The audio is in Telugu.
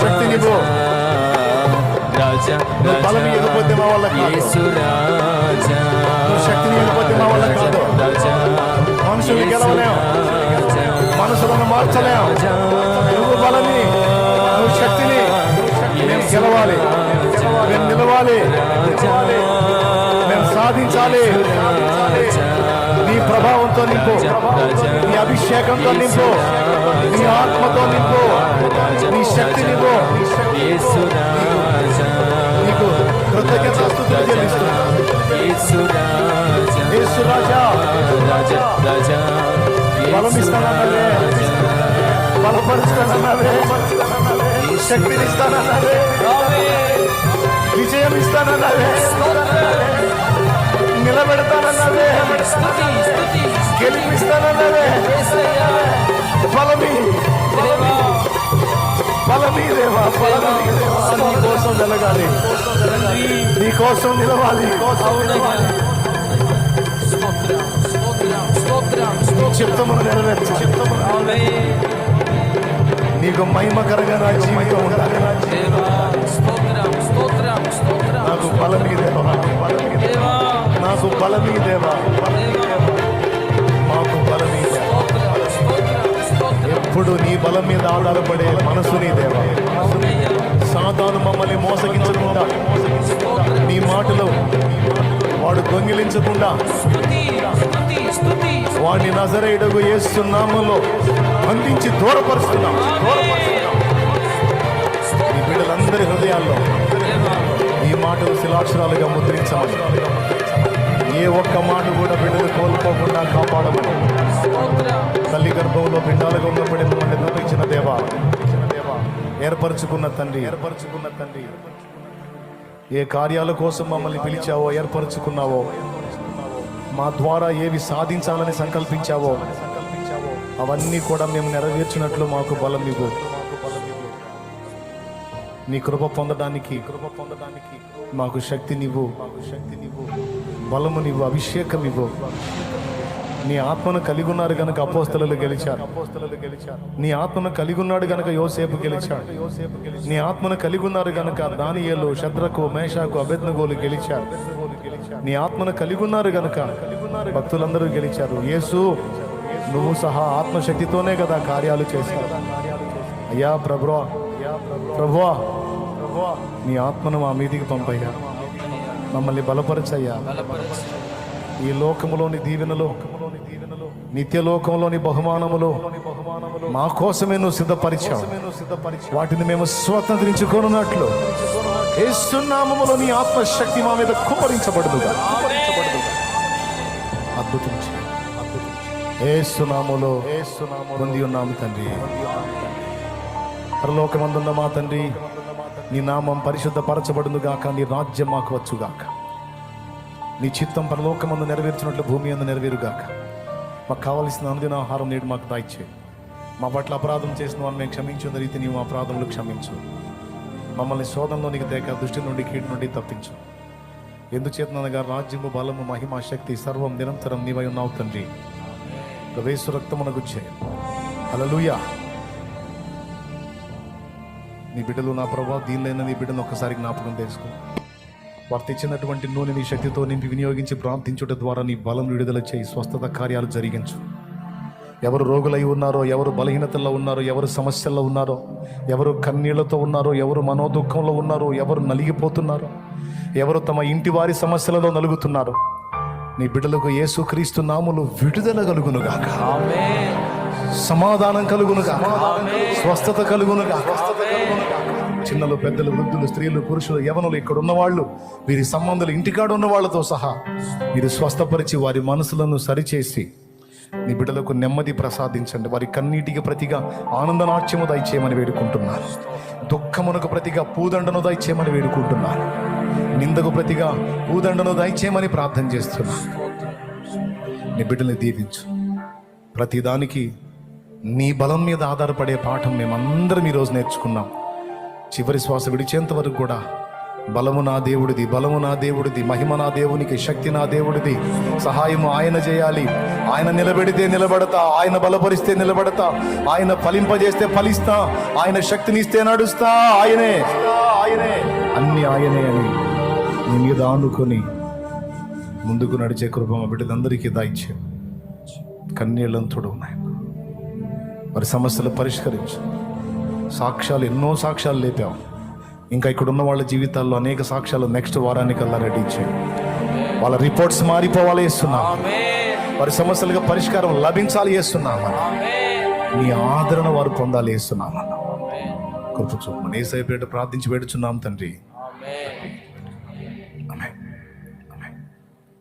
శక్తినివ్వు. రాజా. బలం ఇవ్వకపోతే మా వల్ల. యేసు రాజా. శక్తిని ఇవ్వకపోతే మా వల్ల కాదు. రాజా. మనుషుల్ని గెలవలేం. రాజా. మనసులను మార్చలేం. నువ్వు బలని నువ్వు శక్తిని. మేము గెలవాలి. మేము నిలవాలి. మేము సాధించాలి. నీ ప్రభావంతో నింపు. నీ అభిషేకంతో నింపు. నీ ఆత్మతో నింపు. నీ శక్తి నింపు. నీకు కృతజ్ఞత స్తుతులు చెల్లిస్తున్నాను. బలపరుస్తానన్నావే శక్తిని విజయం ఇస్తానన్నావే నిలబెడతానన్నావే గెలిపిస్తానన్నావే బలమి. బలమి దేవా బలమి దేవా. నీ కోసం వెలగాలి నీ కోసం నిలవాలి. చిత్తమును నెరవేర్చు. చిత్తమును నీకు మహిమకరంగా నా జీవితం ఉండాలి. ఎప్పుడు నీ బలం మీద ఆధారపడే మనసు నీ దేవ. సాతాను మమ్మల్ని మోసగించకుండా నీ మాటలు వాడు దొంగిలించకుండా వాడిని నజరేయుడకు వేస్తున్నాములో అందించి దూరపరుస్తున్నాం దూరపరుస్తున్నాం. ఈ బిడ్డలందరి హృదయాల్లో ఈ మాటలు శిలాక్షరాలుగా ముద్రించాలి ఏ ఒక్క మాట కూడా బిడ్డలు కోల్పోకుండా కాపాడమని. తల్లి గర్భంలో బిడ్డలుగా ఉన్నప్పుడే మమ్మల్ని రూపించిన దేవా. ఏర్పరచుకున్న తండ్రి ఏర్పరచుకున్న తండ్రి ఏ కార్యాల కోసం మమ్మల్ని పిలిచావో ఏర్పరచుకున్నావో మా ద్వారా ఏవి సాధించాలని సంకల్పించావో అవన్నీ కూడా మేము నెరవేర్చినట్లు మాకు బలం ఇవ్వు. నీ కృప పొందడానికి కృప పొందడానికి మాకు శక్తినివ్వు. మాకు శక్తినివ్వు బలమునివ్వు అభిషేకం ఇవ్వు నీ ఆత్మను కలిగి ఉన్నారు కనుక అపోస్తలు గెలిచారు. అపోస్తలు గెలిచారు నీ ఆత్మను కలిగి ఉన్నాడు కనుక యోసేపు గెలిచాడు. యోసేపు నీ ఆత్మను కలిగి ఉన్నారు గనుక దానియేలు శద్రకు మేషాకు అభెజ్ఞగోలు గెలిచారు. నీ ఆత్మను కలిగి ఉన్నారు కనుక భక్తులందరూ గెలిచారు. యేసు నువ్వు సహా ఆత్మశక్తితోనే కదా కార్యాలు చేశావు. అయ్యా ప్రభువా ప్రభువా నీ ఆత్మను మా మీదికి పంపయ్యా. మమ్మల్ని బలపరచయ్యా. ఈ లోకములోని దీవెనలు నిత్యలోకంలోని బహుమానములు మా కోసమే నువ్వు సిద్ధపరిచావు. వాటిని మేము స్వతంత్రించుకోనున్నట్లు ఏసునామములో నీ ఆత్మశక్తి మా మీద కుమరించబడుదుగా అద్భుతం ఏసునామలో ఏసునామములో పొంది ఉన్నాము తండ్రి. పరలోకమందున్న మా తండ్రి నీ నామం పరిశుద్ధపరచబడును గాక నీ రాజ్యం మాకు వచ్చుగాక. నీ చిత్తం పరలోకమందు నెరవేర్చినట్లు భూమి అందు నెరవేరుగాక. మాకు కావలసిన అనుదిన ఆహారం నేడు మాకు దాయిచ్చే. మా పట్ల అపరాధం చేసిన వాళ్ళని మేము క్షమించిన రీతి నీవు అపరాధములు క్షమించు. మమ్మల్ని శోధంలోనికి దేక దృష్టి నుండి కీడు నుండి తప్పించు. ఎందుచేతనగా రాజ్యము బలము మహిమ శక్తి సర్వం నిరంతరం నీవై ఉన్నావు తండ్రి. వేసు రక్తమునకు చే నీ బిడ్డలు నా ప్రభావ దీనిలైన నీ బిడ్డను ఒక్కసారి జ్ఞాపకం చేసుకో వారు తెచ్చినటువంటి నూనె నీ శక్తితో నింపి వినియోగించి ప్రార్థించుట ద్వారా నీ బలం విడుదల చేయి స్వస్థత కార్యాలు జరిగించు. ఎవరు రోగులై ఉన్నారో ఎవరు బలహీనతల్లో ఉన్నారో ఎవరు సమస్యల్లో ఉన్నారో ఎవరు కన్నీళ్ళతో ఉన్నారో ఎవరు మనోదుఖంలో ఉన్నారో ఎవరు నలిగిపోతున్నారో ఎవరు తమ ఇంటి వారి సమస్యలలో నలుగుతున్నారో నీ బిడ్డలకు యేసుక్రీస్తు నాములు విడుదల కలుగునుగాక. సమాధానం కలుగునుగా స్వస్థత కలుగునుగా చిన్నలు పెద్దలు వృద్ధులు స్త్రీలు పురుషులు యవనులు ఇక్కడ ఉన్నవాళ్ళు వీరి సంబంధాలు ఇంటికాడ ఉన్న వాళ్ళతో సహా మీరు స్వస్థపరిచి వారి మనసులను సరిచేసి నీ బిడ్డలకు నెమ్మది ప్రసాదించండి. వారి కన్నీటికి ప్రతిగా ఆనందనాట్యము దయచేయమని వేడుకుంటున్నారు. దుఃఖమునకు ప్రతిగా పూదండను దయచేయమని వేడుకుంటున్నారు. నిందకు ప్రతిగా పూదండను దయచేయమని ప్రార్థన చేస్తున్నారు. నీ బిడ్డల్ని దీవించు. ప్రతిదానికి నీ బలం మీద ఆధారపడే పాఠం మేమందరం ఈరోజు నేర్చుకున్నాం. చివరి శ్వాస విడిచేంత వరకు కూడా బలము నా దేవుడిది బలము నా దేవుడిది మహిమ నా దేవునికి శక్తి నా దేవుడిది సహాయము ఆయన చేయాలి. ఆయన నిలబెడితే నిలబడతా ఆయన బలపరిస్తే నిలబడతా ఆయన ఫలింపజేస్తే ఫలిస్తా ఆయన శక్తిని ఇస్తే నడుస్తా ఆయనే. ఆయనే. అన్ని ఆయనే అని నీ మీద ఆనుకొని ముందుకు నడిచే కృప మా బిడ్డలందరికీ దాయిచ్చే కన్నీళ్ళంతుడు ఉన్నాయి. వారి సమస్యలు పరిష్కరించు. సాక్ష్యాలు ఎన్నో సాక్ష్యాలు లేపావు ఇంకా ఇక్కడ ఉన్న వాళ్ళ జీవితాల్లో అనేక సాక్ష్యాలు నెక్స్ట్ వారానికల్లా రెడీ చేయి వాళ్ళ రిపోర్ట్స్ మారిపోవాలి వేస్తున్నాం వారి సమస్యలుగా పరిష్కారం లభించాలి వేస్తున్నాం నీ ఆదరణ వారు పొందాలి వేస్తున్నాం కృప చూపమని ఏ ప్రార్థించి పెడుచున్నాం తండ్రి.